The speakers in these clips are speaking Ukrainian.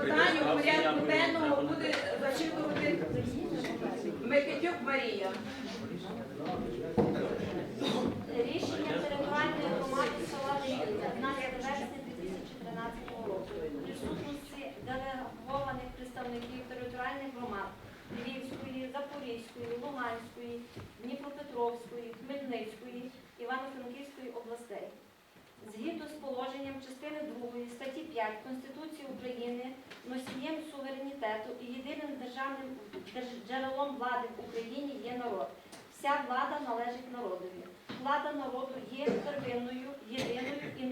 питання у порядку денному буде зачитувати Микитюк Марія. Рішення територіальної громади села Львівка 15 вересня 2013 року. У присутності делегованих представників територіальних громад Львівської, Запорізької, Луганської, Дніпропетровської, Хмельницької, Івано-Франківської областей. Згідно з положенням частини 2 статті 5 Конституції України, носієм суверенітету і єдиним державним джерелом влади в Україні є народ. Вся влада належить народові. Влада народу є первинною, єдиною і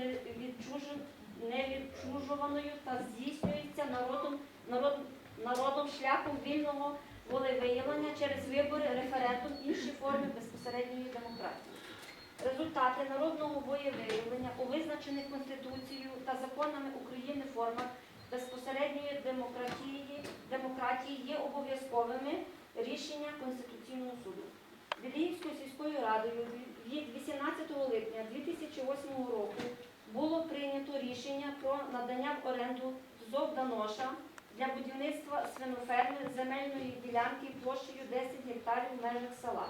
невідчужуваною та здійснюється народом, народ, народом шляхом вільного волевиявлення через вибори, референдум, інші форми безпосередньої демократії. Результати народного волевиявлення у визначених Конституцією та законами України формах безпосередньої демократії, демократії є обов'язковими рішення Конституційного суду. Біліївською сільською радою від 18 липня 2008 року було прийнято рішення про надання в оренду ЗОВ «Даноша» для будівництва свиноферми земельної ділянки площею 10 гектарів в межах села.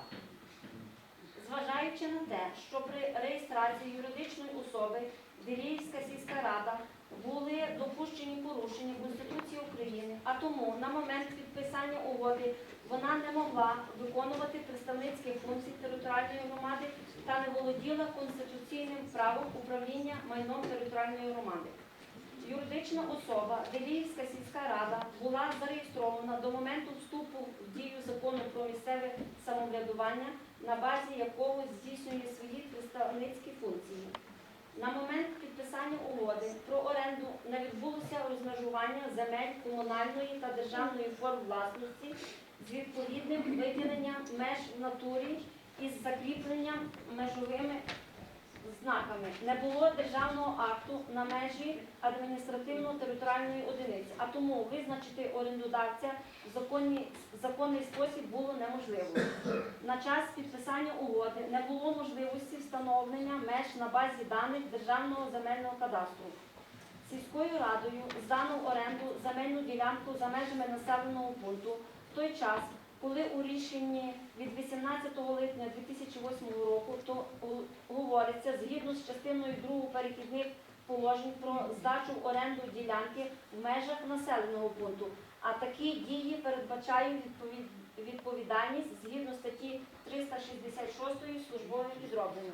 Зважаючи на те, що при реєстрації юридичної особи Біліївська сільська рада були допущені порушення Конституції України, а тому на момент підписання угоди вона не могла виконувати представницькі функції територіальної громади та не володіла конституційним правом управління майном територіальної громади. Юридична особа Деліївська сільська рада була зареєстрована до моменту вступу в дію закону про місцеве самоврядування, на базі якого здійснює свої представницькі функції. На момент підписання угоди про оренду не відбулося розмежування земель комунальної та державної форм власності з відповідним виділенням меж в натурі із закріпленням межовими знаками. Не було державного акту на межі адміністративно-територіальної одиниці, а тому визначити орендодавця в законні- законний спосіб було неможливо. На час підписання угоди не було можливості встановлення меж на базі даних Державного земельного кадастру. Сільською радою здано в оренду земельну ділянку за межами населеного пункту в той час, коли у рішенні від 18 липня 2008 року то говориться згідно з частиною 2 перехідних положень про здачу оренду ділянки в межах населеного пункту. А такі дії передбачають відповідальність згідно статті 366 службове підроблення.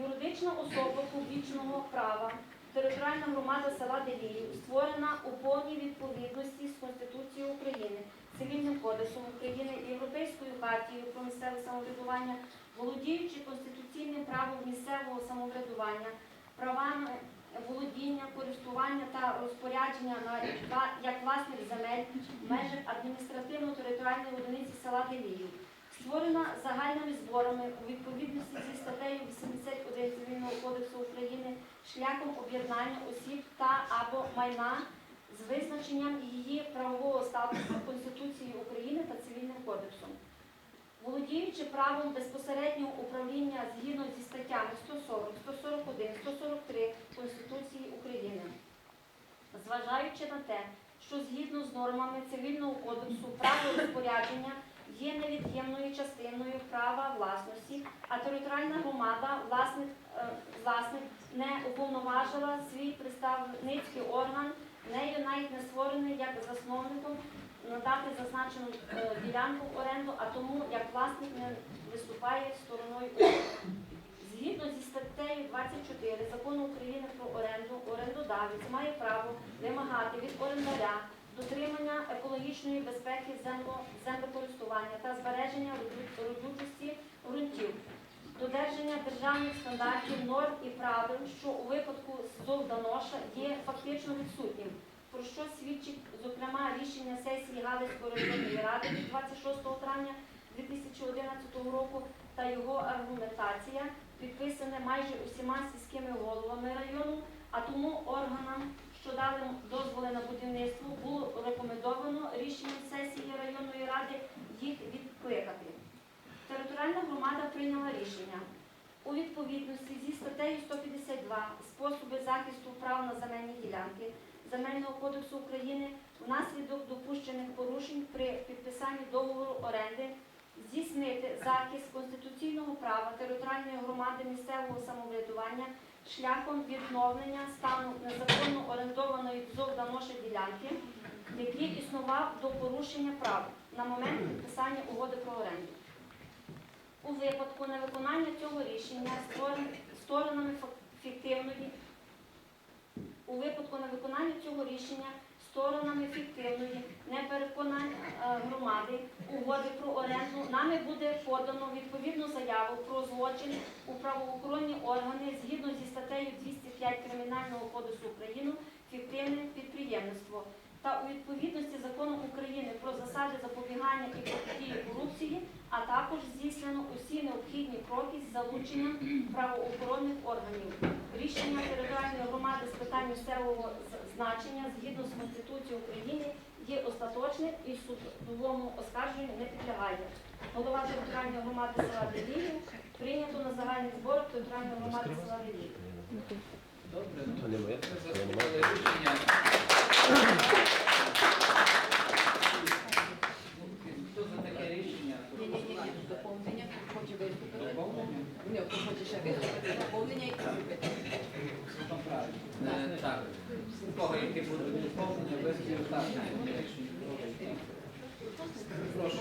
Юридична особа публічного права, територіальна громада села Деліїв створена у повній відповідності з Конституцією України, Цивільним кодексом України, Європейською хартією про місцеве самоврядування, володіючи конституційним правом місцевого самоврядування, правами володіння, користування та розпорядження на як власних земель в межах адміністративно-територіальної одиниці села Деліїв. Створена загальними зборами у відповідності зі статтею 81 Цивільного кодексу України шляхом об'єднання осіб та або майна з визначенням її Конституцією України та Цивільним кодексом. Володіючи правом безпосереднього управління згідно зі статтями 140, 141, 143 Конституції України, зважаючи на те, що згідно з нормами Цивільного кодексу право розпорядження є невід'ємною частиною права власності, а територіальна громада власник, е, власник не уповноважила свій представницький орган, нею навіть не створений як засновником надати зазначену е, ділянку в оренду, а тому як власник не виступає стороною угоди. Згідно зі статтею 24 закону України про оренду, орендодавець має право вимагати від орендаря дотримання екологічної безпеки землекористування та збереження ґрунтів, додержання державних стандартів, норм і правил, що у випадку ЗОВ-Даноша є фактично відсутнім, про що свідчить, зокрема, рішення сесії Галицької районної ради від 26 травня 2011 року та його аргументація, підписане майже усіма сільськими головами району, а тому органам, що дали дозволи на будівництво, було рекомендовано рішенням сесії районної ради їх відкликати. Територіальна громада прийняла рішення у відповідності зі статтею 152 способи захисту прав на земельні ділянки Земельного кодексу України внаслідок допущених порушень при підписанні договору оренди здійснити захист конституційного права територіальної громади місцевого самоврядування шляхом відновлення стану незаконно орендованої зовданоше ділянки, який існував до порушення прав на момент підписання угоди про оренду. У випадку невиконання цього рішення сторонами фіктивної у випадку невиконання цього рішення сторонами фіктивної непереконання е, громади угоди про оренду нами буде подано відповідну заяву про злочин у правоохоронні органи згідно зі статтею 205 Кримінального кодексу України фіктивне підприємництво та у відповідності закону України про засади запобігання і протидії корупції, а також здійснено усі необхідні кроки з залученням правоохоронних органів. Рішення територіальної громади з питань місцевого значення згідно з Конституцією України є остаточним і судовому оскарженню не підлягає. Голова територіальної громади села Делію прийнято на загальних зборах територіальної громади села Делію. Добре, То у кого які будуть доповнення, без так. Прошу.